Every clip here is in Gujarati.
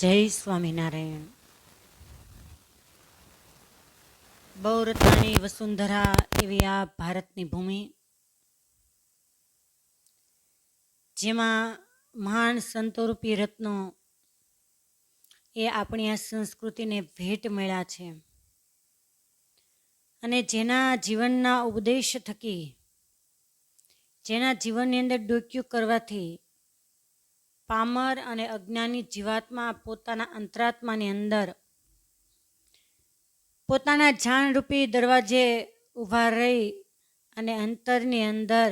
જય સ્વામિનારાયણ. બૌરતાણી વસુંધરા એવી આ ભારતની ભૂમિ. જેમાં મહાન સંતોરૂપી રત્નો એ આપણી આ સંસ્કૃતિને ભેટ મળ્યા છે. અને જેના જીવનના ઉપદેશ થકી, જેના જીવનની અંદર ડોક્યુ કરવાથી પામર અને અજ્ઞાની જીવાત્મા પોતાના અંતરાત્માની અંદર પોતાના જાણરૂપી દરવાજે ઊભા રહી અને અંતરની અંદર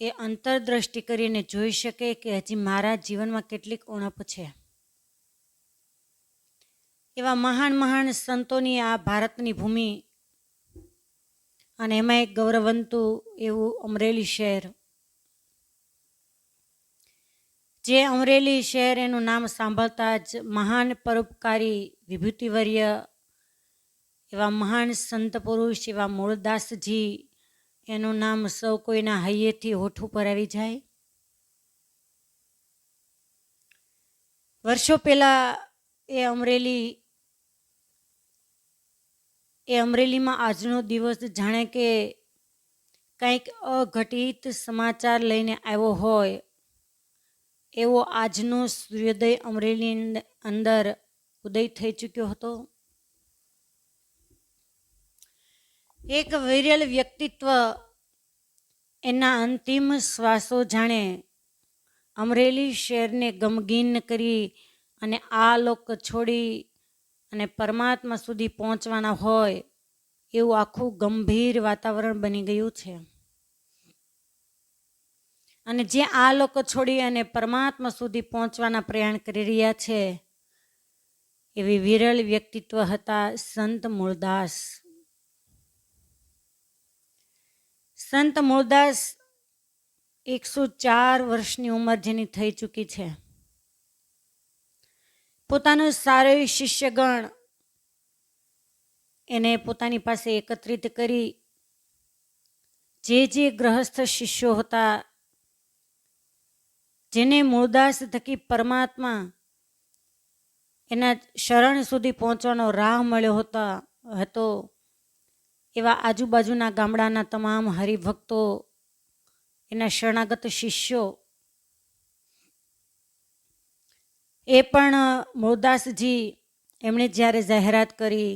એ અંતરદ્રષ્ટિ કરીને જોઈ શકે કે હજી મારા જીવનમાં કેટલીક ઉણપ છે. એવા મહાન મહાન સંતોની આ ભારતની ભૂમિ અને એમાં એક ગૌરવંતું એવું અમરેલી શહેર જે અમરેલી શહેર એનું નામ સાંભળતા જ મહાન પરોપકારી વિભૂતિવર્ય એવા મહાન સંત પુરુષ એવા મૂળદાસજી એનું નામ સૌ કોઈના હૈયેથી હોઠ ઉપર આવી જાય. વર્ષો પહેલાં એ અમરેલી, એ અમરેલીમાં આજનો દિવસ જાણે કે કંઈક અઘટિત સમાચાર લઈને આવ્યો હોય એવો આજનો સૂર્યોદય અમરેલી અંદર ઉદય થઈ ચૂક્યો હતો? એક વિરલ વ્યક્તિત્વ એના અંતિમ શ્વાસો જાણે અમરેલી શહેરને ગમગીન કરી અને આ લોક છોડી અને પરમાત્મા સુધી પહોંચવાના હોય એવું આખું ગંભીર વાતાવરણ બની ગયું છે. અને જે આ લોકો છોડી અને પરમાત્મા સુધી પહોંચવાના પ્રયાણ કરી રહ્યા છે, એવી વિરલ વ્યક્તિત્વ હતા સંત મૂળદાસ. સંત મૂળદાસ એકસો ચાર વર્ષની ઉંમર જેની થઈ ચૂકી છે. પોતાનો સારો શિષ્યગણ એને પોતાની પાસે એકત્રિત કરી, જે જે ગ્રહસ્થ શિષ્યો હતા જેને મૂળદાસ થકી પરમાત્મા એના શરણ સુધી પહોંચવાનો રાહ મળ્યો હતો હતો, એવા આજુબાજુના ગામડાના તમામ હરિભક્તો, એના શરણાગત શિષ્યો. એ પણ મૂળદાસજી એમણે જ્યારે જાહેરાત કરી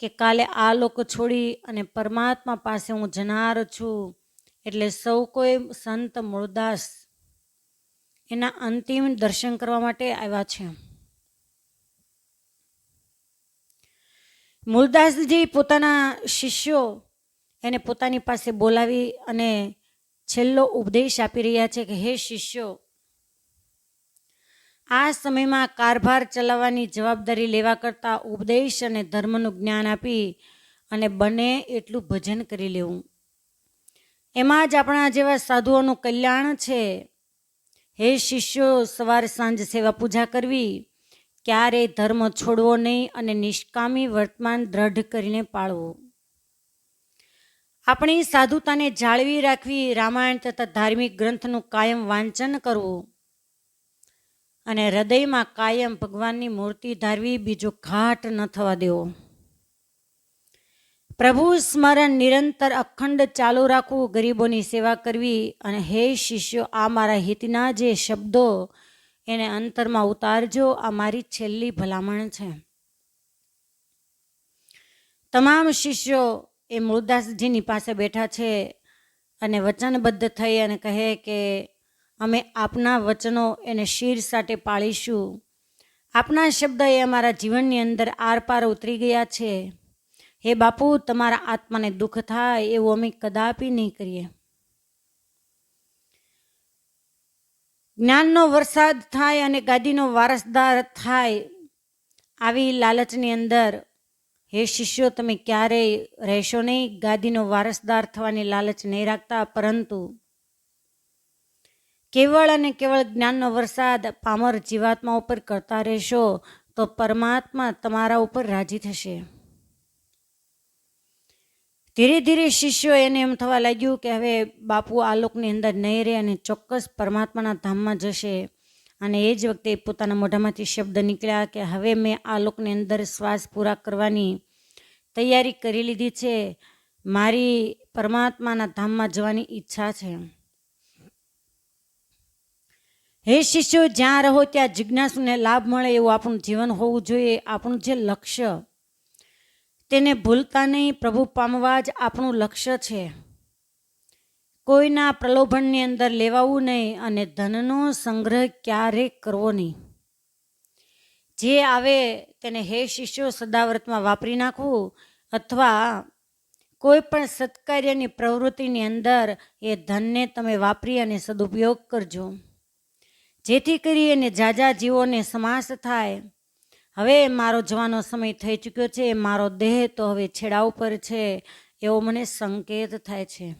કે કાલે આ લોકો છોડી અને પરમાત્મા પાસે હું જનાર છું, એટલે સૌ કોઈ સંત મૂળદાસ એના અંતિમ દર્શન કરવા માટે આવ્યા છે. મૂલદાસજી પોતાના શિષ્યો એને પોતાની પાસે બોલાવી અને છેલ્લો ઉપદેશ આપી રહ્યા છે કે, હે શિષ્યો, આ સમયમાં કારભાર ચલાવવાની જવાબદારી લેવા કરતાં ઉપદેશ અને ધર્મનું જ્ઞાન આપી અને બને એટલું ભજન કરી લેવું. એમાં જ આપણા જેવા સાધુઓનું કલ્યાણ છે. હે શિષ્યો, સવાર સાંજ સેવા પૂજા કરવી. ક્યારેય ધર્મ છોડવો નહીં અને નિષ્કામી વર્તમાન દ્રઢ કરીને પાળવું. આપણી સાધુતાને જાળવી રાખવી રામાયણ તથા ધાર્મિક ગ્રંથનું કાયમ વાંચન કરવું. અને હૃદયમાં કાયમ ભગવાનની મૂર્તિ ધારવી બીજો ઘાટ ન થવા દેવો. પ્રભુ સ્મરણ નિરંતર અખંડ ચાલુ રાખવું, ગરીબોની સેવા કરવી અને હે શિષ્યો, આ મારા હિતના જે શબ્દો એને અંતરમાં ઉતારજો, આ મારી છેલ્લી ભલામણ છે. તમામ શિષ્યો એ મૂળદાસજીની પાસે બેઠા છે અને વચનબદ્ધ થઈ અને કહે કે, અમે આપના વચનો એને શીર સાથે પાળીશું. આપના શબ્દ એ અમારા જીવનની અંદર આરપાર ઉતરી ગયા છે. હે બાપુ, તમારા આત્માને દુઃખ થાય એવું અમે કદાપી નહીં કરીએ. જ્ઞાનનો વરસાદ થાય અને ગાદીનો વારસદાર થાય આવી લાલચની અંદર, હે શિષ્યો, તમે ક્યારેય રહેશો નહીં. ગાદીનો વારસદાર થવાની લાલચ નહીં રાખતા, પરંતુ કેવળ અને કેવળ જ્ઞાનનો વરસાદ પામર જીવાત્મા ઉપર કરતા રહેશો, તો પરમાત્મા તમારા ઉપર રાજી થશે. ધીરે ધીરે શિષ્યો એને એમ થવા લાગ્યું કે હવે બાપુ આ લોકની અંદર નહીં રહે અને ચોક્કસ પરમાત્માના ધામમાં જશે. અને એ જ વખતે પોતાના મોઢામાંથી શબ્દ નીકળ્યા કે હવે મેં આ લોકની અંદર શ્વાસ પૂરા કરવાની તૈયારી કરી લીધી છે. મારી પરમાત્માના ધામમાં જવાની ઈચ્છા છે. હે શિષ્યો, જ્યાં રહો ત્યાં જિજ્ઞાસુને લાભ મળે એવું આપણું જીવન હોવું જોઈએ. આપણું જે લક્ષ્ય તેને ભૂલતા નહીં. પ્રભુ પામવા જ આપણું લક્ષ્ય છે. કોઈના પ્રલોભનની અંદર લેવાવું નહીં અને ધનનો સંગ્રહ ક્યારે કરવો નહીં. જે આવે તેને હે શિષ્યો સદાવ્રતમાં વાપરી નાખવું અથવા કોઈ પણ સત્કાર્યની પ્રવૃત્તિની અંદર એ ધનને તમે વાપરી અને સદુપયોગ કરજો. જેથી કરી એને જાજા જીવોને સમાસ થાય હવે મારો જવાનો સમય થઈ ચૂક્યો છે, મારો દેહ તો હવે છેડા ઉપર છે, એવો મને સંકેત થાય છે.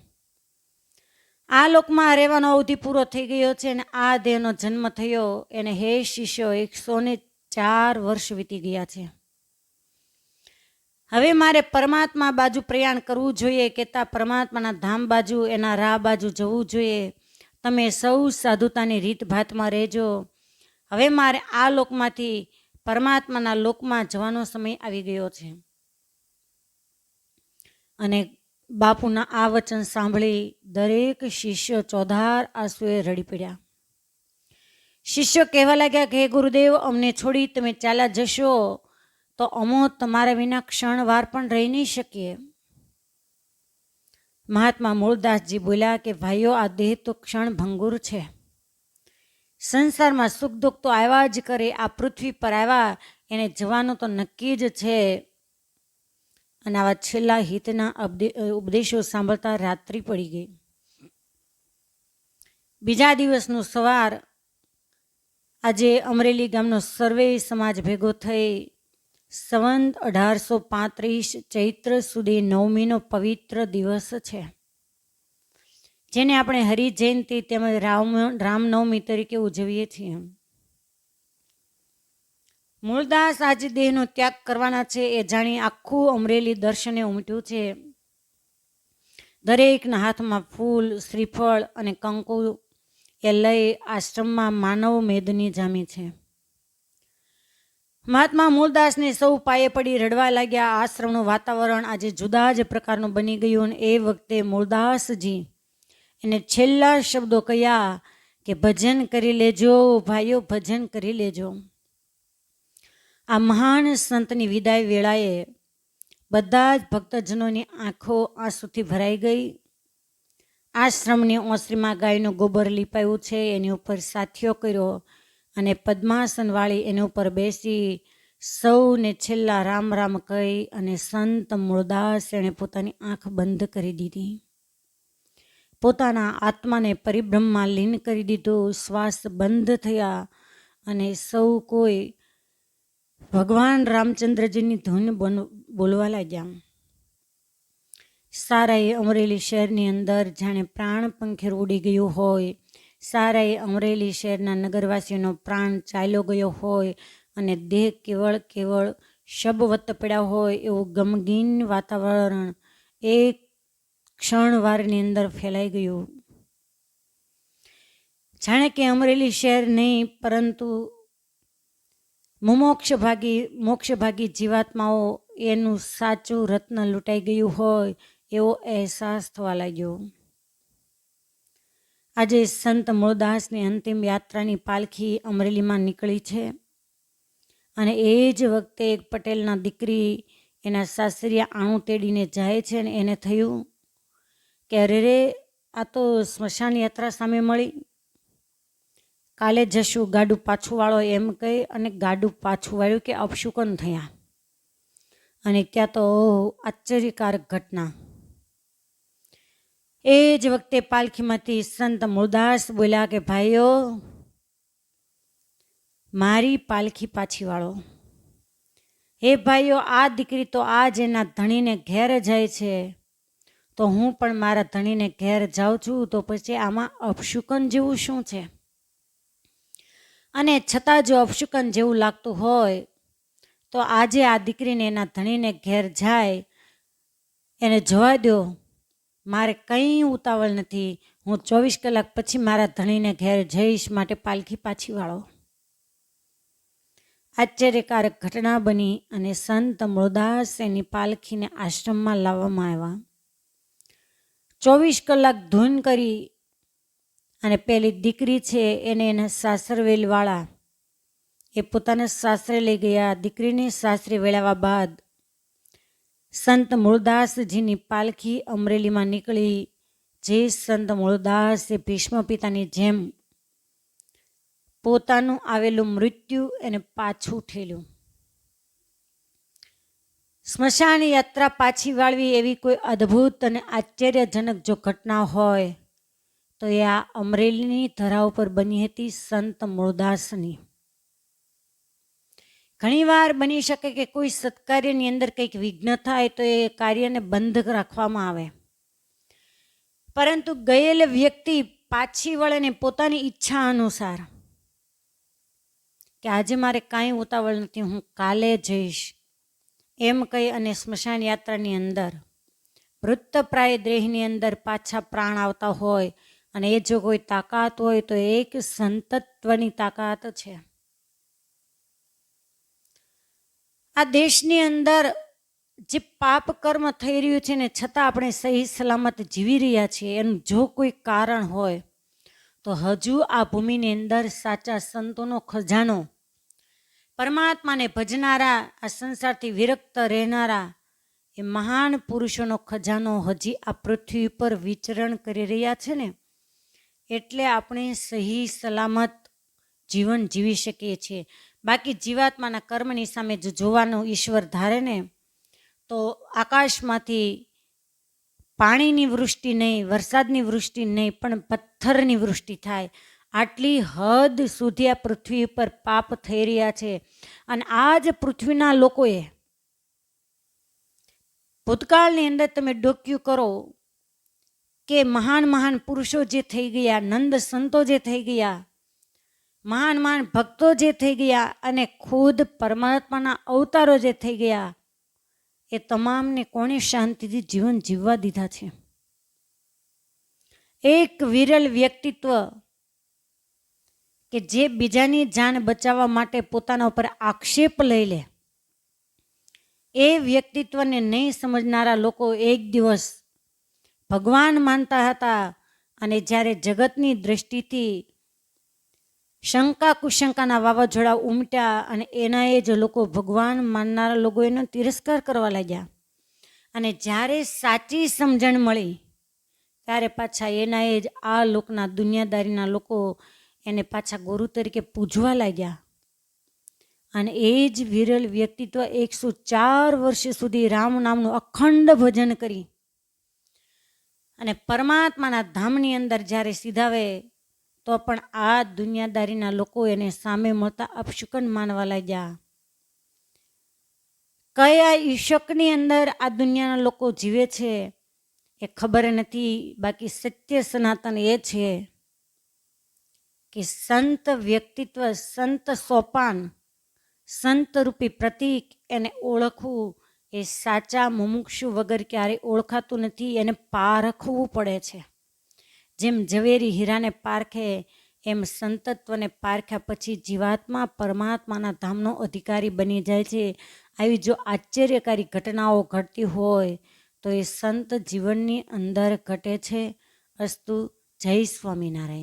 આ લોકમાં રહેવાનો અવધિ પૂરો થઈ ગયો છે અને આ દેહનો જન્મ થયો એને હે શિષ્યો, એકસો ને ચાર વર્ષ વીતી ગયા છે. હવે મારે પરમાત્મા બાજુ પ્રયાણ કરવું જોઈએ કે તા પરમાત્માના ધામ બાજુ, એના રાહ બાજુ જવું જોઈએ. તમે સૌ સાધુતાની રીતભાતમાં રહેજો. હવે મારે આ લોકમાંથી પરમાત્માના લોકમાં જવાનો સમય આવી ગયો છે. અને બાપુના આ વચન સાંભળી દરેક શિષ્ય ચોધાર આંસુએ રડી પડ્યા. શિષ્ય કહેવા લાગ્યા કે, હે ગુરુદેવ, અમને છોડી તમે ચાલ્યા જશો તો અમો તમારા વિના ક્ષણવાર પણ રહી નહીં શકીએ. મહાત્મા મૂળદાસજી બોલ્યા કે, ભાઈઓ, આ દેહ તો ક્ષણ ભંગુર છે. સંસારમાં સુખ દુઃખ તો આવ્યા જ કરે, આ પૃથ્વી પર આવ્યા, એને જવાનું તો નક્કી જ છે. અને આવા છેલ્લા હિતના ઉપદેશો સાંભળતા રાત્રિ પડી ગઈ. બીજા દિવસનું સવાર, આજે અમરેલી ગામનો સર્વે સમાજ ભેગો થઈ, સંવંત અઢારસો પાંત્રીસ ચૈત્ર સુધી નવમીનો પવિત્ર દિવસ છે. જેને આપણે હરિજયંતિ તેમજ રામ રામનવમી તરીકે ઉજવીએ છીએ. મૂળદાસ આજે દેહનો ત્યાગ કરવાના છે એ જાણી આખું અમરેલી દર્શને ઉમટ્યું છે. દરેકના હાથમાં ફૂલ, શ્રીફળ અને કંકુ એ લઈ આશ્રમમાં માનવ મેદની જામી છે. મહાત્મા મૂળદાસને સૌ પાયે પડી રડવા લાગ્યા. આશ્રમનું વાતાવરણ આજે જુદા જ પ્રકારનું બની ગયું અને એ વખતે મૂળદાસજી એને છેલ્લા શબ્દો કયા કે ભજન કરી લેજો, ભાઈઓ, ભજન કરી લેજો. આ મહાન સંતની વિદાય વેળાએ બધા જ ભક્તજનોની આંખો આંસુથી ભરાઈ ગઈ. આશ્રમની ઓસરીમાં ગાયનું ગોબર લીપાયું છે, એની ઉપર સાથીઓ કર્યો અને પદ્માસનવાળી એની ઉપર બેસી સૌને છેલ્લા રામ રામ કહી અને સંત મૂળદાસ એણે પોતાની આંખ બંધ કરી દીધી. પોતાના આત્માને પરિભ્રમમાં લીન કરી દીધું. શ્વાસ બંધ થયા અને સૌ કોઈ ભગવાન રામચંદ્રજીની ધૂન બોલવા લાગ્યા. સારાએ અમરેલી શહેરની અંદર જાણે પ્રાણ પંખેર ઉડી ગયું હોય, સારાએ અમરેલી શહેરના નગરવાસીઓનો પ્રાણ ચાલ્યો ગયો હોય અને દેહ કેવળ કેવળ શબવત પડ્યા હોય એવું ગમગીન વાતાવરણ એક ક્ષણવારની અંદર ફેલાઈ ગયું. જાણે કે અમરેલી શહેર નહીં, પરંતુ મુમોક્ષભાગી, મોક્ષભાગી જીવાત્માઓ એનું સાચું રત્ન લૂંટાઈ ગયું હોય એવો અહેસાસ થવા લાગ્યો. આજે સંત મૂળદાસની અંતિમ યાત્રાની પાલખી અમરેલીમાં નીકળી છે અને એ જ વખતે એક પટેલના દીકરી એના સાસરિયા આણું તેડીને જાય છે અને એને થયું કે અરે રે, આ તો સ્મશાન યાત્રા સામે મળી. કાલે જશું, ગાડું પાછું વાળો એમ કહી અને ગાડું પાછું વાળ્યું કે અપશુકન થયા. અને ત્યાં તો આશ્ચર્યકારક ઘટના. એ જ વખતે પાલખીમાંથી સંત મૂળદાસ બોલ્યા કે, ભાઈઓ, મારી પાલખી પાછી વાળો. હે ભાઈઓ, આ દીકરી તો આજ એના ધણીને ઘેર જાય છે. તો હું પણ મારા ધણીને ઘેર જાઉં છું, તો પછી આમાં અપશુકન જેવું શું છે? અને છતાં જો અપશુકન જેવું લાગતું હોય, તો આજે આ દીકરીને એના ધણીને ઘેર જાય, એને જવા દો. મારે કંઈ ઉતાવળ નથી. હું ચોવીસ કલાક પછી મારા ધણીને ઘેર જઈશ, માટે પાલખી પાછી વાળો. આશ્ચર્યકારક ઘટના બની અને સંત મૃદાસ એની પાલખીને આશ્રમમાં લાવવામાં આવ્યા. ચોવીસ કલાક ધૂન કરી અને પેલી દીકરી છે એને એના સાસરવેલવાળા એ પોતાના સાસરે લઈ ગયા. દીકરીને સાસરે વેળાવા બાદ સંત મૂળદાસજીની પાલખી અમરેલીમાં નીકળી. જે સંત મૂળદાસ ભીષ્મ પિતાની જેમ પોતાનું આવેલું મૃત્યુ એને પાછું ઠેલ્યું. સ્મશાન યાત્રા પાછી વાળવી એવી કોઈ અદ્ભુત અને આશ્ચર્યજનક જો ઘટના હોય, તો એ આ અમરેલીની ધરા ઉપર બની હતી સંત મૂળદાસની ઘણીવાર બની શકે કે કોઈ સત્કાર્યની અંદર કંઈક વિઘ્ન થાય તો એ કાર્યને બંધ રાખવામાં આવે. પરંતુ ગયેલ વ્યક્તિ પાછી વળેને પોતાની ઈચ્છા અનુસાર કે આજે મારે કાંઈ ઉતાવળ નથી, હું કાલે જઈશ. એમ કહી અને સ્મશાન યાત્રાની અંદર વૃત્તપ્રાય દેહની અંદર પાછા પ્રાણ આવતા હોય અને એ જો કોઈ તાકાત હોય તો એક સંતત્વની તાકાત છે. આ દેશની અંદર જે પાપ કર્મ થઈ રહ્યું છે ને છતાં આપણે સહી સલામત જીવી રહ્યા છીએ, એનું જો કોઈ કારણ હોય તો હજુ આ ભૂમિની અંદર સાચા સંતોનો ખજાનો પરમાત્માને ભજનારા, આ સંસારથી વિરક્ત રહેનારા એ મહાન પુરુષોનો ખજાનો હજી આ પૃથ્વી પર વિચરણ કરી રહ્યા છે ને, એટલે આપણે સહી, સલામત જીવન જીવી શકીએ છીએ. બાકી જીવાત્માના કર્મની સામે જો જોવાનું ઈશ્વર ધારે ને, તો આકાશમાંથી પાણીની વૃષ્ટિ નહીં, વરસાદની વૃષ્ટિ નહીં, પણ પથ્થરની વૃષ્ટિ થાય. આટલી હદ સુધી આ પૃથ્વી પર પાપ થઈ રહ્યા છે. અને આ જ પૃથ્વીના લોકોએ ભૂતકાળની અંદર તમે ડોક્યુ કરો કે મહાન મહાન પુરુષો જે થઈ ગયા, નંદ સંતો જે થઈ ગયા, મહાન મહાન ભક્તો જે થઈ ગયા અને ખુદ પરમાત્માના અવતારો જે થઈ ગયા, એ તમામને કોણે શાંતિથી જીવન જીવવા દીધા છે? એક વિરલ વ્યક્તિત્વ કે જે બીજાની જાન બચાવવા માટે પોતાના ઉપર આક્ષેપ લઈ લે. એ વ્યક્તિત્વને નહીં સમજનારા લોકો એક દિવસ ભગવાન માનતા હતા અને જ્યારે જગતની દ્રષ્ટિથી શંકા કુશંકાના વાવાઝોડા ઉમટ્યા અને એના એ જ લોકો ભગવાન માનનારા લોકો એનો તિરસ્કાર કરવા લાગ્યા. અને જ્યારે સાચી સમજણ મળી, ત્યારે પાછા એના એ જ આ લોકના દુનિયાદારીના લોકો એને પાછા ગુરુ તરીકે પૂજવા લાગ્યા. અને એ જ વિરલ વ્યક્તિત્વ એકસો ચાર વર્ષ સુધી રામ નામનું અખંડ ભજન કરી. અને પરમાત્માના ધામની અંદર જ્યારે સીધાવે, તો પણ આ દુનિયાદારીના લોકો એને સામે મળતા અપશુકન માનવા લાગ્યા. કયા ઈશકની અંદર આ દુનિયાના લોકો જીવે છે, એ ખબર નથી. બાકી સત્ય સનાતન એ છે. કે સંત વ્યક્તિત્વ, સંત સોપાન, સંત રૂપી પ્રતીક એને ઓળખવું એ સાચા મુમુક્ષુ વગર ક્યારેય ઓળખાતું નથી, એને પારખવું પડે છે. જેમ ઝવેરી હીરાને પારખે, એમ સંતત્વને પારખ્યા પછી જીવાત્મા પરમાત્માના ધામનો અધિકારી બની જાય છે. આવી જો આશ્ચર્યકારી ઘટનાઓ ઘટતી હોય, તો એ સંત જીવનની અંદર ઘટે છે. અસ્તુ જય સ્વામિનારાયણ.